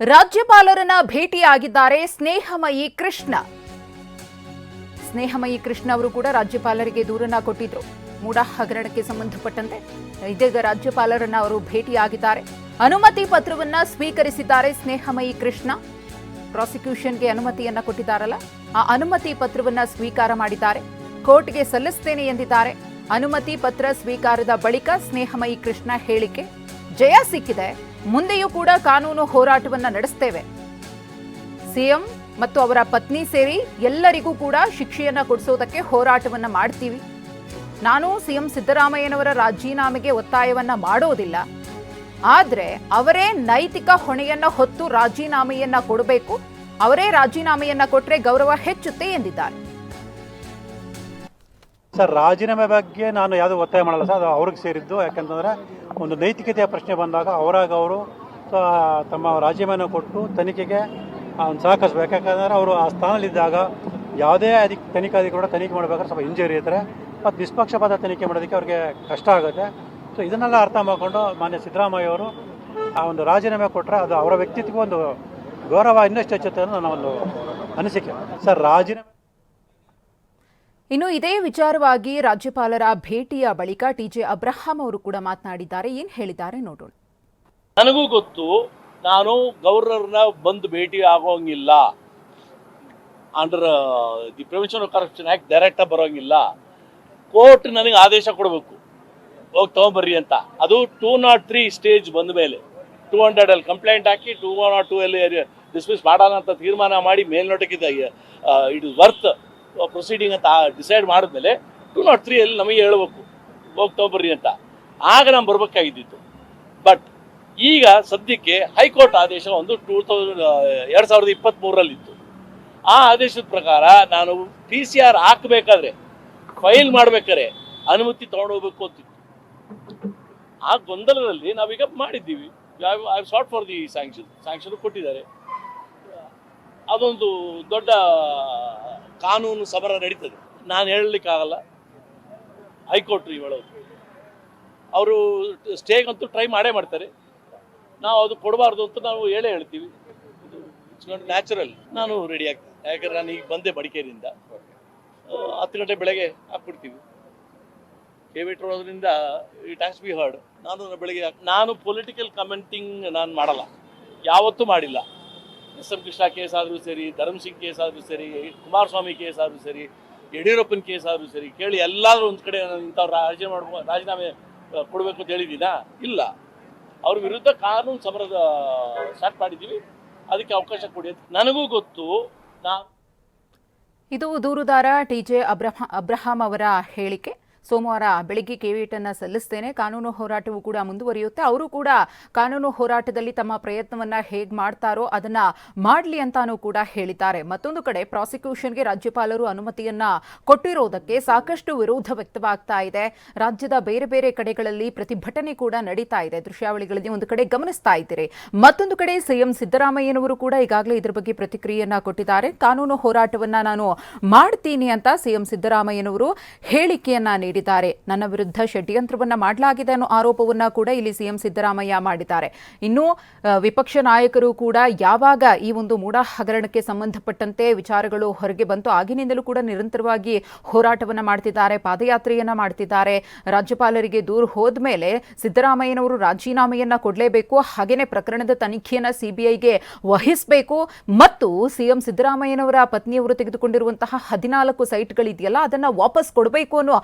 ರಾಜ್ಯಪಾಲರನ್ನ ಭೇಟಿಯಾಗಿದ್ದಾರೆ ಸ್ನೇಹಮಯಿ ಕೃಷ್ಣ. ಸ್ನೇಹಮಯಿ ಕೃಷ್ಣ ಅವರು ಕೂಡ ರಾಜ್ಯಪಾಲರಿಗೆ ದೂರನ್ನ ಕೊಟ್ಟಿದ್ರು. ಮೂಡ ಹಗರಣಕ್ಕೆ ಸಂಬಂಧಪಟ್ಟಂತೆ ಇದೀಗ ರಾಜ್ಯಪಾಲರನ್ನ ಅವರು ಭೇಟಿಯಾಗಿದ್ದಾರೆ. ಅನುಮತಿ ಪತ್ರವನ್ನ ಸ್ವೀಕರಿಸಿದ್ದಾರೆ ಸ್ನೇಹಮಯಿ ಕೃಷ್ಣ. ಪ್ರಾಸಿಕ್ಯೂಷನ್ಗೆ ಅನುಮತಿಯನ್ನ ಕೊಟ್ಟಿದ್ದಾರಲ್ಲ, ಆ ಅನುಮತಿ ಪತ್ರವನ್ನ ಸ್ವೀಕಾರ ಮಾಡಿದ್ದಾರೆ. ಕೋರ್ಟ್ಗೆ ಸಲ್ಲಿಸ್ತೇನೆ ಎಂದಿದ್ದಾರೆ. ಅನುಮತಿ ಪತ್ರ ಸ್ವೀಕಾರದ ಬಳಿಕ ಸ್ನೇಹಮಯಿ ಕೃಷ್ಣ ಹೇಳಿಕೆ, ಜಯ ಸಿಕ್ಕಿದೆ. ಮುಂದೆಯೂ ಕೂಡ ಕಾನೂನು ಹೋರಾಟವನ್ನು ನಡೆಸ್ತೇವೆ. ಸಿಎಂ ಮತ್ತು ಅವರ ಪತ್ನಿ ಸೇರಿ ಎಲ್ಲರಿಗೂ ಕೂಡ ಶಿಕ್ಷೆಯನ್ನು ಕೊಡಿಸೋದಕ್ಕೆ ಹೋರಾಟವನ್ನು ಮಾಡ್ತೀವಿ. ನಾನು ಸಿಎಂ ಸಿದ್ದರಾಮಯ್ಯನವರ ರಾಜೀನಾಮೆಗೆ ಒತ್ತಾಯವನ್ನು ಮಾಡೋದಿಲ್ಲ. ಆದರೆ ಅವರೇ ನೈತಿಕ ಹೊಣೆಯನ್ನ ಹೊತ್ತು ರಾಜೀನಾಮೆಯನ್ನ ಕೊಡಬೇಕು. ಅವರೇ ರಾಜೀನಾಮೆಯನ್ನ ಕೊಟ್ಟರೆ ಗೌರವ ಹೆಚ್ಚುತ್ತೆ ಎಂದಿದ್ದಾರೆ. ಸರ್, ರಾಜೀನಾಮೆ ಬಗ್ಗೆ ನಾನು ಯಾವುದೂ ಒತ್ತಾಯ ಮಾಡಲ್ಲ ಸರ್, ಅದು ಅವ್ರಿಗೆ ಸೇರಿದ್ದು. ಯಾಕಂತಂದರೆ ಒಂದು ನೈತಿಕತೆಯ ಪ್ರಶ್ನೆ ಬಂದಾಗ ಅವರಾಗ ಅವರು ತಮ್ಮ ರಾಜೀನಾಮೆನ ಕೊಟ್ಟು ತನಿಖೆಗೆ ಸಹಕರಿಸ್ಬೇಕು. ಯಾಕಂದರೆ ಅವರು ಆ ಸ್ಥಾನದಲ್ಲಿದ್ದಾಗ ಯಾವುದೇ ಅಧಿ ತನಿಖಾಧಿಕಾರಿ ಕೂಡ ತನಿಖೆ ಮಾಡಬೇಕಾದ್ರೆ ಸ್ವಲ್ಪ ಇಂಜರಿ ಇದ್ದರೆ ಮತ್ತು ನಿಷ್ಪಕ್ಷಪಾತ ತನಿಖೆ ಮಾಡೋದಕ್ಕೆ ಅವ್ರಿಗೆ ಕಷ್ಟ ಆಗುತ್ತೆ. ಸೊ ಇದನ್ನೆಲ್ಲ ಅರ್ಥ ಮಾಡಿಕೊಂಡು ಮಾನ್ಯ ಸಿದ್ದರಾಮಯ್ಯ ಅವರು ಆ ಒಂದು ರಾಜೀನಾಮೆ ಕೊಟ್ಟರೆ ಅದು ಅವರ ವ್ಯಕ್ತಿತ್ವಕ್ಕೆ ಒಂದು ಗೌರವ ಇನ್ನಷ್ಟು ಹೆಚ್ಚುತ್ತೆ ಅನ್ನೋ ನನ್ನ ಒಂದು ಅನಿಸಿಕೆ. ಸರ್, ರಾಜೀನಾಮೆ ಇನ್ನು ಇದೇ ವಿಚಾರವಾಗಿ ರಾಜ್ಯಪಾಲರ ಭೇಟಿಯ ಬಳಿಕ ಟಿಜೆ ಅಬ್ರಹಾಂ ಅವರು ಕೂಡ ಮಾತನಾಡಿದ್ದಾರೆ. ಏನ್ ಹೇಳಿದ್ದಾರೆ ನೋಡೋಣ. ನನಗೂ ಗೊತ್ತು, ನಾನು ಗವರ್ನರ್ನ ಬಂದು ಭೇಟಿ ಆಗೋಂಗಿಲ್ಲ. Under the prevention of corruption act ಡೈರೆಕ್ಟಾಗಿ ಬರೋಂಗಿಲ್ಲ. ಕೋರ್ಟ್ ನನಗೆ ಆದೇಶ ಕೊಡಬೇಕು. ಹೋಗಿ ತೊಗೊಂಬರ್ರಿ ಅಂತ. ಅದು ಟೂ ನಾಟ್ ತ್ರೀ ಸ್ಟೇಜ್ ಬಂದ ಮೇಲೆ. ಟೂ ಹಂಡ್ರೆಡ್ ಅಲ್ಲಿ ಕಂಪ್ಲೇಂಟ್ ಹಾಕಿ ಟೂ ನಾಟ್ ಟೂ ಅಲ್ಲಿ ಡಿಸ್ಮಿಸ್ ಮಾಡೋಣ ಅಂತ ತೀರ್ಮಾನ ಮಾಡಿ ಮೇಲ್ನೋಟಕ್ಕಿದ್ದ ಇಟ್ ಇಸ್ ವರ್ತ್ ಪ್ರೊಸೀಡಿಂಗ್ ಅಂತ ಡಿಸೈಡ್ ಮಾಡಿದ್ಮೇಲೆ ಟೂ ನಾಟ್ ತ್ರೀ ಅಲ್ಲಿ ನಮಗೆ ಹೇಳ್ಬೇಕು ಹೋಗ್ತಾ ಬರ್ರಿ ಅಂತ. ಆಗ ನಾನು ಬರಬೇಕಾಗಿದ್ದಿತ್ತು. ಬಟ್ ಈಗ ಸದ್ಯಕ್ಕೆ ಹೈಕೋರ್ಟ್ ಆದೇಶ ಒಂದು ಟೂ ತೌಸಂಡ್ ಎರಡು ಸಾವಿರದ ಇಪ್ಪತ್ತ್ಮೂರಲ್ಲಿತ್ತು ಆ ಆದೇಶದ ಪ್ರಕಾರ ನಾನು ಪಿ ಸಿ ಆರ್ ಹಾಕಬೇಕಾದ್ರೆ ಫೈಲ್ ಮಾಡ್ಬೇಕಾದ್ರೆ ಅನುಮತಿ ತೊಗೊಂಡೋಗ್ಬೇಕು ಅಂತಿತ್ತು. ಆ ಗೊಂದಲದಲ್ಲಿ ನಾವೀಗ ಮಾಡಿದ್ದೀವಿ. I sought for the sanction sanction ಕೊಟ್ಟಿದ್ದಾರೆ. ಅದೊಂದು ದೊಡ್ಡ ಕಾನೂನು ಸಮರ ನಡೀತದೆ. ನಾನು ಹೇಳಲಿಕ್ಕಾಗಲ್ಲ. ಹೈಕೋರ್ಟ್ ಹೇಳೋದು ಅವರು ಸ್ಟೇಗಂತೂ ಟ್ರೈ ಮಾಡೇ ಮಾಡ್ತಾರೆ. ನಾವು ಅದು ಕೊಡಬಾರ್ದು ಅಂತ ನಾವು ಹೇಳೇ ಹೇಳ್ತೀವಿ. ಇಟ್ಸ್ ನಾಟ್ ನ್ಯಾಚುರಲ್ ನಾನು ರೆಡಿ ಆಗ್ತೀನಿ. ಯಾಕಂದ್ರೆ ನಾನು ಈಗ ಬಂದೆ ಮಡಿಕೇರಿಯಿಂದ. ಹತ್ತು ಗಂಟೆ ಬೆಳಗ್ಗೆ ಹಾಕ್ಬಿಡ್ತೀವಿ. K V it has been heard ನಾನು ಬೆಳಗ್ಗೆ ನಾನು ಪೊಲಿಟಿಕಲ್ ಕಮೆಂಟಿಂಗ್ ನಾನು ಮಾಡಲ್ಲ. ಯಾವತ್ತೂ ಮಾಡಿಲ್ಲ. ಎಸ್ ಎಂ ಕೃಷ್ಣ ಕೇಸ್ ಆದರೂ ಸರಿ, ಧರ್ಮ್ ಸಿಂಗ್ ಕೇಸ್ ಆದರೂ ಸರಿ, ಕುಮಾರಸ್ವಾಮಿ ಕೇಸ್ ಆದರೂ ಸರಿ, ಯಡಿಯೂರಪ್ಪನ ಕೇಸ್ ಆದರೂ ಸರಿ, ಕೇಳಿ ಎಲ್ಲಾದರೂ ಒಂದು ಕಡೆ ಇಂಥವ್ರು ರಾಜೀನಾಮೆ ಮಾಡ್ಬೋ ರಾಜೀನಾಮೆ ಕೊಡಬೇಕು ಅಂತ ಹೇಳಿದ್ದೀನಾ? ಇಲ್ಲ. ಅವ್ರ ವಿರುದ್ಧ ಕಾನೂನು ಸಮರ ಸ್ಟಾರ್ಟ್ ಮಾಡಿದ್ದೀವಿ. ಅದಕ್ಕೆ ಅವಕಾಶ ಕೊಡಿ ನನಗೂ ಗೊತ್ತು ನಾನು ಇದು ದೂರುದಾರ ಟಿ ಜೆ ಅಬ್ರಹಾ, ಅಬ್ರಹಾಂ ಅವರ ಹೇಳಿಕೆ. ಸೋಮವಾರ ಬೆಳಿಗ್ಗೆ ಕೇವಿಟನ್ನ ಸಲ್ಲಿಸ್ತೇನೆ. ಕಾನೂನು ಹೋರಾಟವೂ ಕೂಡ ಮುಂದುವರಿಯುತ್ತೆ. ಅವರು ಕೂಡ ಕಾನೂನು ಹೋರಾಟದಲ್ಲಿ ತಮ್ಮ ಪ್ರಯತ್ನವನ್ನ ಹೇಗೆ ಮಾಡ್ತಾರೋ ಅದನ್ನ ಮಾಡಲಿ ಅಂತಾನೂ ಕೂಡ ಹೇಳಿದ್ದಾರೆ. ಮತ್ತೊಂದು ಕಡೆ ಪ್ರಾಸಿಕ್ಯೂಷನ್ಗೆ ರಾಜ್ಯಪಾಲರು ಅನುಮತಿಯನ್ನ ಕೊಟ್ಟಿರೋದಕ್ಕೆ ಸಾಕಷ್ಟು ವಿರೋಧ ವ್ಯಕ್ತವಾಗ್ತಾ ಇದೆ. ರಾಜ್ಯದ ಬೇರೆ ಬೇರೆ ಕಡೆಗಳಲ್ಲಿ ಪ್ರತಿಭಟನೆ ಕೂಡ ನಡೀತಾ ಇದೆ. ದೃಶ್ಯಾವಳಿಗಳಲ್ಲಿ ಒಂದು ಕಡೆ ಗಮನಿಸ್ತಾ ಇದ್ದೀರಿ. ಮತ್ತೊಂದು ಕಡೆ ಸಿಎಂ ಸಿದ್ದರಾಮಯ್ಯನವರು ಕೂಡ ಈಗಾಗಲೇ ಇದರ ಬಗ್ಗೆ ಪ್ರತಿಕ್ರಿಯೆಯನ್ನ ಕೊಟ್ಟಿದ್ದಾರೆ. ಕಾನೂನು ಹೋರಾಟವನ್ನ ನಾನು ಮಾಡ್ತೀನಿ ಅಂತ ಸಿಎಂ ಸಿದ್ದರಾಮಯ್ಯನವರು ಹೇಳಿಕೆಯನ್ನ ನೀಡಿದ್ದಾರೆ ನನ್ನ ವಿರುದ್ಧ ಷಡ್ಯಂತ್ರವನ್ನ ಮಾಡಲಾಗಿದೆ ಅನ್ನೋ ಆರೋಪವನ್ನ ಕೂಡ ಇಲ್ಲಿ ಸಿಎಂ ಸಿದ್ದರಾಮಯ್ಯ ಮಾಡಿದ್ದಾರೆ. ಇನ್ನು ವಿಪಕ್ಷ ನಾಯಕರು ಕೂಡ ಯಾವಾಗ ಈ ಒಂದು ಮೂಡಾ ಹಗರಣಕ್ಕೆ ಸಂಬಂಧಪಟ್ಟಂತೆ ವಿಚಾರಗಳು ಹೊರಗೆ ಬಂತು ಆಗಿನಿಂದಲೂ ಕೂಡ ನಿರಂತರವಾಗಿ ಹೋರಾಟವನ್ನ ಮಾಡ್ತಿದ್ದಾರೆ, ಪಾದಯಾತ್ರೆಯನ್ನ ಮಾಡ್ತಿದ್ದಾರೆ. ರಾಜ್ಯಪಾಲರಿಗೆ ದೂರು ಹೋದ ಮೇಲೆ ಸಿದ್ದರಾಮಯ್ಯನವರು ರಾಜೀನಾಮೆಯನ್ನ ಕೊಡಲೇಬೇಕು, ಹಾಗೇನೆ ಪ್ರಕರಣದ ತನಿಖೆಯನ್ನ ಸಿಬಿಐಗೆ ವಹಿಸಬೇಕು. ಮತ್ತು ಸಿಎಂ ಸಿದ್ದರಾಮಯ್ಯನವರ ಪತ್ನಿಯವರು ತೆಗೆದುಕೊಂಡಿರುವಂತಹ ಹದಿನಾಲ್ಕು ಸೈಟ್ಗಳಿದೆಯಲ್ಲ, ಅದನ್ನ ವಾಪಸ್ ಕೊಡಬೇಕು ಅನ್ನೋ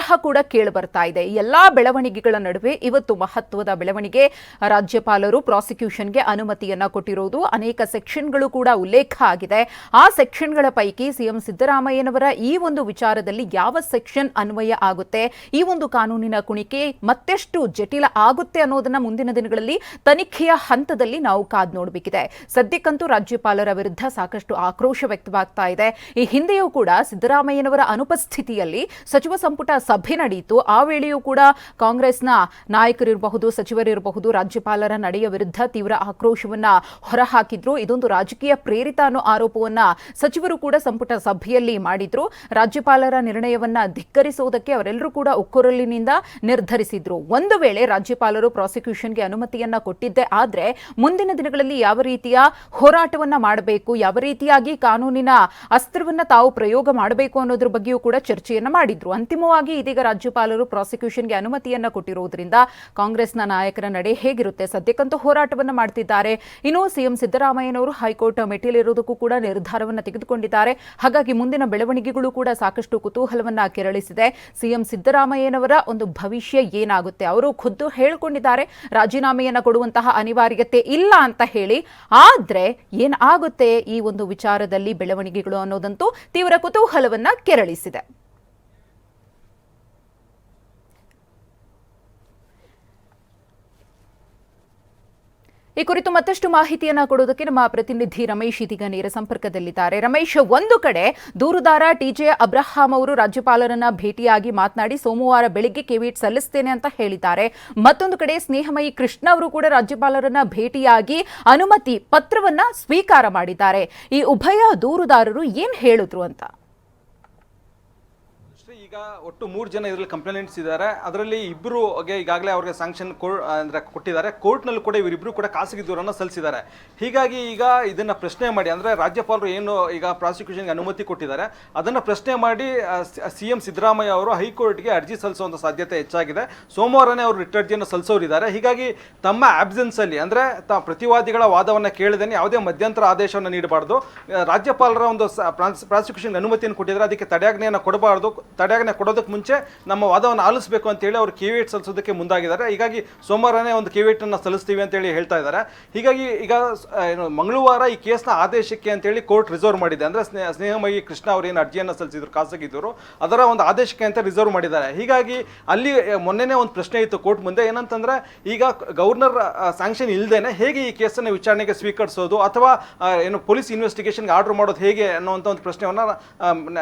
ಕೂಡ ಕೇಳಿ ಬರ್ತಾ ಇದೆ. ಎಲ್ಲಾ ಬೆಳವಣಿಗೆಗಳ ನಡುವೆ ಇವತ್ತು ಮಹತ್ವದ ಬೆಳವಣಿಗೆ. ರಾಜ್ಯಪಾಲರು ಪ್ರಾಸಿಕ್ಯೂಷನ್ಗೆ ಅನುಮತಿಯನ್ನ ಕೊಟ್ಟಿರೋದು ಅನೇಕ ಸೆಕ್ಷನ್ಗಳು ಕೂಡ ಉಲ್ಲೇಖ ಆಗಿದೆ. ಆ ಸೆಕ್ಷನ್ಗಳ ಪೈಕಿ ಸಿಎಂ ಸಿದ್ದರಾಮಯ್ಯನವರ ಈ ಒಂದು ವಿಚಾರದಲ್ಲಿ ಯಾವ ಸೆಕ್ಷನ್ ಅನ್ವಯ ಆಗುತ್ತೆ? ಈ ಒಂದು ಕಾನೂನಿನ ಕುಣಿಕೆ ಮತ್ತೆಷ್ಟು ಜಟಿಲ ಆಗುತ್ತೆ ಅನ್ನೋದನ್ನ ಮುಂದಿನ ದಿನಗಳಲ್ಲಿ ತನಿಖೆಯ ಹಂತದಲ್ಲಿ ನಾವು ಕಾದ್ ನೋಡಬೇಕಿದೆ. ಸದ್ಯಕ್ಕಂತೂ ರಾಜ್ಯಪಾಲರ ವಿರುದ್ಧ ಸಾಕಷ್ಟು ಆಕ್ರೋಶ ವ್ಯಕ್ತವಾಗ್ತಾ ಇದೆ. ಈ ಹಿಂದೆಯೂ ಕೂಡ ಸಿದ್ದರಾಮಯ್ಯನವರ ಅನುಪಸ್ಥಿತಿಯಲ್ಲಿ ಸಚಿವ ಸಂಪುಟ ಸಭೆ ನಡೆಯಿತು. ಆ ವೇಳೆಯೂ ಕೂಡ ಕಾಂಗ್ರೆಸ್ನ ನಾಯಕರಿರಬಹುದು, ಸಚಿವರಿರಬಹುದು, ರಾಜ್ಯಪಾಲರ ನಡೆಯ ವಿರುದ್ಧ ತೀವ್ರ ಆಕ್ರೋಶವನ್ನ ಹೊರಹಾಕಿದ್ರು. ಇದೊಂದು ರಾಜಕೀಯ ಪ್ರೇರಿತ ಅನ್ನೋ ಆರೋಪವನ್ನ ಸಚಿವರು ಕೂಡ ಸಂಪುಟ ಸಭೆಯಲ್ಲಿ ಮಾಡಿದ್ರು. ರಾಜ್ಯಪಾಲರ ನಿರ್ಣಯವನ್ನ ಧಿಕ್ಕರಿಸುವುದಕ್ಕೆ ಅವರೆಲ್ಲರೂ ಕೂಡ ಒಕ್ಕೊರಲಿನಿಂದ ನಿರ್ಧರಿಸಿದ್ರು. ಒಂದು ವೇಳೆ ರಾಜ್ಯಪಾಲರು ಪ್ರಾಸಿಕ್ಯೂಷನ್ಗೆ ಅನುಮತಿಯನ್ನ ಕೊಟ್ಟಿದ್ದೆ ಆದ್ರೆ ಮುಂದಿನ ದಿನಗಳಲ್ಲಿ ಯಾವ ರೀತಿಯ ಹೋರಾಟವನ್ನ ಮಾಡಬೇಕು, ಯಾವ ರೀತಿಯಾಗಿ ಕಾನೂನಿನ ಅಸ್ತ್ರವನ್ನ ತಾವು ಪ್ರಯೋಗ ಮಾಡಬೇಕು ಅನ್ನೋದ್ರ ಬಗ್ಗೆಯೂ ಕೂಡ ಚರ್ಚೆಯನ್ನ ಮಾಡಿದ್ರು. ಅಂತಿಮವಾಗಿ ಇದೀಗ ರಾಜ್ಯಪಾಲರು ಪ್ರಾಸಿಕ್ಯೂಷನ್ಗೆ ಅನುಮತಿಯನ್ನ ಕೊಟ್ಟಿರುವುದರಿಂದ ಕಾಂಗ್ರೆಸ್ನ ನಾಯಕರ ನಡೆ ಹೇಗಿರುತ್ತೆ? ಸದ್ಯಕ್ಕಂತೂ ಹೋರಾಟವನ್ನ ಮಾಡ್ತಿದ್ದಾರೆ. ಇನ್ನು ಸಿಎಂ ಸಿದ್ದರಾಮಯ್ಯನವರು ಹೈಕೋರ್ಟ್ ಮೆಟ್ಟಿಲಿರುವುದಕ್ಕೂ ಕೂಡ ನಿರ್ಧಾರವನ್ನ ತೆಗೆದುಕೊಂಡಿದ್ದಾರೆ. ಹಾಗಾಗಿ ಮುಂದಿನ ಬೆಳವಣಿಗೆಗಳು ಕೂಡ ಸಾಕಷ್ಟು ಕುತೂಹಲವನ್ನ ಕೆರಳಿಸಿದೆ. ಸಿಎಂ ಸಿದ್ದರಾಮಯ್ಯನವರ ಒಂದು ಭವಿಷ್ಯ ಏನಾಗುತ್ತೆ? ಅವರು ಖುದ್ದು ಹೇಳಿಕೊಂಡಿದ್ದಾರೆ, ರಾಜೀನಾಮೆಯನ್ನು ಕೊಡುವಂತಹ ಅನಿವಾರ್ಯತೆ ಇಲ್ಲ ಅಂತ ಹೇಳಿ. ಆದ್ರೆ ಏನಾಗುತ್ತೆ ಈ ಒಂದು ವಿಚಾರದಲ್ಲಿ ಬೆಳವಣಿಗೆಗಳು ಅನ್ನೋದಂತೂ ತೀವ್ರ ಕುತೂಹಲವನ್ನ ಕೆರಳಿಸಿದೆ. ಈ ಕುರಿತು ಮತ್ತಷ್ಟು ಮಾಹಿತಿಯನ್ನ ಕೊಡೋದಕ್ಕೆ ನಮ್ಮ ಪ್ರತಿನಿಧಿ ರಮೇಶ್ ಇದೀಗ ನೇರ ಸಂಪರ್ಕದಲ್ಲಿದ್ದಾರೆ. ರಮೇಶ್, ಒಂದು ಕಡೆ ದೂರುದಾರ ಟಿಜೆ ಅಬ್ರಹಾಂ ಅವರು ರಾಜ್ಯಪಾಲರನ್ನ ಭೇಟಿಯಾಗಿ ಮಾತನಾಡಿ, ಸೋಮವಾರ ಬೆಳಿಗ್ಗೆ ಕೆವಿಟ್ ಸಲ್ಲಿಸ್ತೇನೆ ಅಂತ ಹೇಳಿದ್ದಾರೆ. ಮತ್ತೊಂದು ಕಡೆ ಸ್ನೇಹಮಯಿ ಕೃಷ್ಣ ಅವರು ಕೂಡ ರಾಜ್ಯಪಾಲರನ್ನ ಭೇಟಿಯಾಗಿ ಅನುಮತಿ ಪತ್ರವನ್ನ ಸ್ವೀಕಾರ ಮಾಡಿದ್ದಾರೆ. ಈ ಉಭಯ ದೂರುದಾರರು ಏನ್ ಹೇಳಿದ್ರು ಅಂತ? ಈಗ ಒಟ್ಟು ಮೂರು ಜನ ಇದರಲ್ಲಿ ಕಂಪ್ಲೇಂಟ್ಸ್ ಇದ್ದಾರೆ. ಅದರಲ್ಲಿ ಇಬ್ಬರು ಈಗಾಗಲೇ ಅವ್ರಿಗೆ ಸ್ಯಾಂಕ್ಷನ್ ಅಂದರೆ ಕೊಟ್ಟಿದ್ದಾರೆ. ಕೋರ್ಟ್ನಲ್ಲೂ ಕೂಡ ಇವರಿಬ್ಬರು ಕೂಡ ಖಾಸಗಿ ದೂರನ್ನು ಸಲ್ಲಿಸಿದ್ದಾರೆ. ಹೀಗಾಗಿ ಈಗ ಇದನ್ನು ಪ್ರಶ್ನೆ ಮಾಡಿ, ಅಂದರೆ ರಾಜ್ಯಪಾಲರು ಏನು ಈಗ ಪ್ರಾಸಿಕ್ಯೂಷನ್ಗೆ ಅನುಮತಿ ಕೊಟ್ಟಿದ್ದಾರೆ, ಅದನ್ನು ಪ್ರಶ್ನೆ ಮಾಡಿ ಸಿ ಎಂ ಸಿದ್ದರಾಮಯ್ಯ ಅವರು ಹೈಕೋರ್ಟ್ಗೆ ಅರ್ಜಿ ಸಲ್ಲಿಸುವಂಥ ಸಾಧ್ಯತೆ ಹೆಚ್ಚಾಗಿದೆ. ಸೋಮವಾರನೇ ಅವರು ರಿಟ್ ಅರ್ಜಿಯನ್ನು ಸಲ್ಲಿಸೋರಿದ್ದಾರೆ. ಹೀಗಾಗಿ ತಮ್ಮ ಆಬ್ಸೆನ್ಸಲ್ಲಿ ಅಂದರೆ ತ, ಪ್ರತಿವಾದಿಗಳ ವಾದವನ್ನು ಕೇಳಿದೇನೆ ಯಾವುದೇ ಮಧ್ಯಂತರ ಆದೇಶವನ್ನು ನೀಡಬಾರ್ದು. ರಾಜ್ಯಪಾಲರ ಒಂದು ಪ್ರಾಸಿಕ್ಯೂಷನ್ ಅನುಮತಿಯನ್ನು ಕೊಟ್ಟಿದ್ದಾರೆ. ಅದಕ್ಕೆ ತಡೆಯಾಜ್ಞೆಯನ್ನು ಕೊಡಬಾರ್ದು. ತಡೆಯಾಜ್ಞೆ ಕೊಡೋದಕ್ಕೆ ಮುಂಚೆ ನಮ್ಮ ವಾದವನ್ನು ಆಲಿಸಬೇಕು ಅಂತೇಳಿ ಅವರು ಕಿವಿಟ್ ಸಲ್ಲಿಸೋದಕ್ಕೆ ಮುಂದಾಗಿದ್ದಾರೆ. ಹೀಗಾಗಿ ಸೋಮವಾರನೇ ಒಂದು ಕಿವಿಟನ್ನು ಅನ್ನ ಸಲ್ಲಿಸ್ತೀವಿ ಅಂತೇಳಿ ಹೇಳ್ತಾ ಇದ್ದಾರೆ. ಹೀಗಾಗಿ ಈಗ ಏನು ಮಂಗಳವಾರ ಈ ಕೇಸ್ನ ಆದೇಶಕ್ಕೆ ಅಂತೇಳಿ ಕೋರ್ಟ್ ರಿಸರ್ವ್ ಮಾಡಿದೆ. ಅಂದರೆ ಸ್ನೇಹ, ಸ್ನೇಹಮಯಿ ಕೃಷ್ಣ ಅವರು ಏನು ಅರ್ಜಿಯನ್ನು ಸಲ್ಲಿಸಿದ್ರು ಖಾಸಗಿದ್ದವರು ಅದರ ಒಂದು ಆದೇಶಕ್ಕೆ ಅಂತ ರಿಸರ್ವ್ ಮಾಡಿದ್ದಾರೆ. ಹೀಗಾಗಿ ಅಲ್ಲಿ ಮೊನ್ನೆನೇ ಒಂದು ಪ್ರಶ್ನೆ ಇತ್ತು ಕೋರ್ಟ್ ಮುಂದೆ. ಏನಂತಂದ್ರೆ ಈಗ ಗವರ್ನರ್ ಸ್ಯಾಂಕ್ಷನ್ ಇಲ್ಲದೇನೆ ಹೇಗೆ ಈ ಕೇಸನ್ನು ವಿಚಾರಣೆಗೆ ಸ್ವೀಕರಿಸೋದು ಅಥವಾ ಏನು ಪೊಲೀಸ್ ಇನ್ವೆಸ್ಟಿಗೇಷನ್ಗೆ ಆರ್ಡರ್ ಮಾಡೋದು ಹೇಗೆ ಅನ್ನುವಂಥ ಒಂದು ಪ್ರಶ್ನೆಯನ್ನು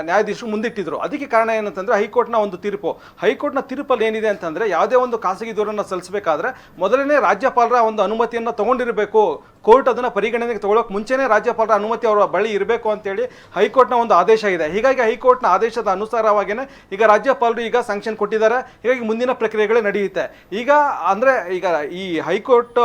ನ್ಯಾಯಾಧೀಶರು ಮುಂದಿಟ್ಟಿದ್ರು. ಅದಕ್ಕೆ ಕಾರಣ ಏನಂತಂದ್ರೆ ಹೈಕೋರ್ಟ್ನ ಒಂದು ತೀರ್ಪು. ಹೈಕೋರ್ಟ್ನ ತೀರ್ಪಲ್ಲಿ ಏನಿದೆ ಅಂತಂದ್ರೆ ಯಾವುದೇ ಒಂದು ಖಾಸಗಿ ದೂರನ್ನು ಸಲ್ಲಿಸಬೇಕಾದ್ರೆ ಮೊದಲನೇ ರಾಜ್ಯಪಾಲರ ಒಂದು ಅನುಮತಿಯನ್ನು ತಗೊಂಡಿರಬೇಕು. ಕೋರ್ಟ್ ಅದನ್ನ ಪರಿಗಣನೆಗೆ ತಗೊಳ್ಳೋಕೆ ಮುಂಚೆನೇ ರಾಜ್ಯಪಾಲರ ಅನುಮತಿ ಅವರ ಬಳಿ ಇರಬೇಕು ಅಂತೇಳಿ ಹೈಕೋರ್ಟ್ನ ಒಂದು ಆದೇಶ ಇದೆ. ಹೀಗಾಗಿ ಹೈಕೋರ್ಟ್ನ ಆದೇಶದ ಅನುಸಾರವಾಗಿಯೇ ಈಗ ರಾಜ್ಯಪಾಲರು ಈಗ ಸ್ಯಾಂಕ್ಷನ್ ಕೊಟ್ಟಿದ್ದಾರೆ. ಹೀಗಾಗಿ ಮುಂದಿನ ಪ್ರಕ್ರಿಯೆಗಳೇ ನಡೆಯುತ್ತೆ. ಈಗ ಅಂದ್ರೆ ಈಗ ಈ ಹೈಕೋರ್ಟ್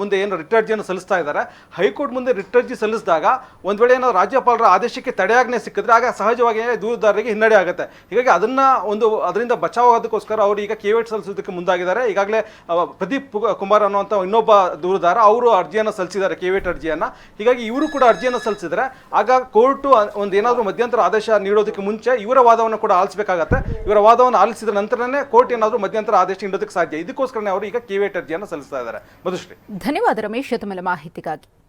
ಮುಂದೆ ಏನು ರಿಟ್ ಅರ್ಜಿಯನ್ನು ಸಲ್ಲಿಸ್ತಾ ಇದ್ದಾರೆ. ಹೈಕೋರ್ಟ್ ಮುಂದೆ ರಿಟ್ ಅರ್ಜಿ ಸಲ್ಲಿಸಿದಾಗ ಒಂದು ವೇಳೆ ಏನೋ ರಾಜ್ಯಪಾಲರ ಆದೇಶಕ್ಕೆ ತಡೆಯಾಜ್ಞೆ ಸಿಕ್ಕಿದ್ರೆ ಆಗ ಸಹಜವಾಗಿ ದೂರದಾರರಿಗೆ ಹಿನ್ನಡೆ ಆಗುತ್ತೆ. ಹೀಗಾಗಿ ಅದನ್ನ ಒಂದು ಅದರಿಂದ ಬಚಾವಾಗೋದಕ್ಕೋಸ್ಕರ ಅವರು ಈಗ ಕೇವೇಟ್ ಸಲ್ಲಿಸೋದಕ್ಕೆ ಮುಂದಾಗಿದ್ದಾರೆ. ಈಗಾಗಲೇ ಪ್ರದೀಪ್ ಕುಮಾರ್ ಅನ್ನುವಂಥ ಇನ್ನೊಬ್ಬ ದೂರದಾರ, ಅವರು ಅರ್ಜಿಯನ್ನು ಸಲ್ಲಿಸಿದ್ದಾರೆ ಕೆವೇಟ್ ಅರ್ಜಿಯನ್ನ. ಹೀಗಾಗಿ ಇವರು ಕೂಡ ಅರ್ಜಿಯನ್ನು ಸಲ್ಲಿಸಿದರೆ, ಆಗ ಕೋರ್ಟು ಒಂದು ಏನಾದರೂ ಮಧ್ಯಂತರ ಆದೇಶ ನೀಡೋದಕ್ಕೆ ಮುಂಚೆ ಇವರ ವಾದವನ್ನು ಕೂಡ ಆಲಿಸಬೇಕಾಗತ್ತೆ. ಇವರ ವಾದವನ್ನು ಆಲಿಸಿದ ನಂತರನೇ ಕೋರ್ಟ್ ಏನಾದರೂ ಮಧ್ಯಂತರ ಆದೇಶ ನೀಡೋದಕ್ಕೆ ಸಾಧ್ಯ. ಇದಕ್ಕೋಸ್ಕರನೇ ಅವರು ಈಗ ಕೆವೇಟ್ ಅರ್ಜಿಯನ್ನು ಸಲ್ಲಿಸ್ತಾ ಇದ್ದಾರೆ. ಮಧುಶ್ರೀ. ಧನ್ಯವಾದ ರಮೇಶ್ ತಮ್ಮೆಲ್ಲ ಮಾಹಿತಿಗಾಗಿ.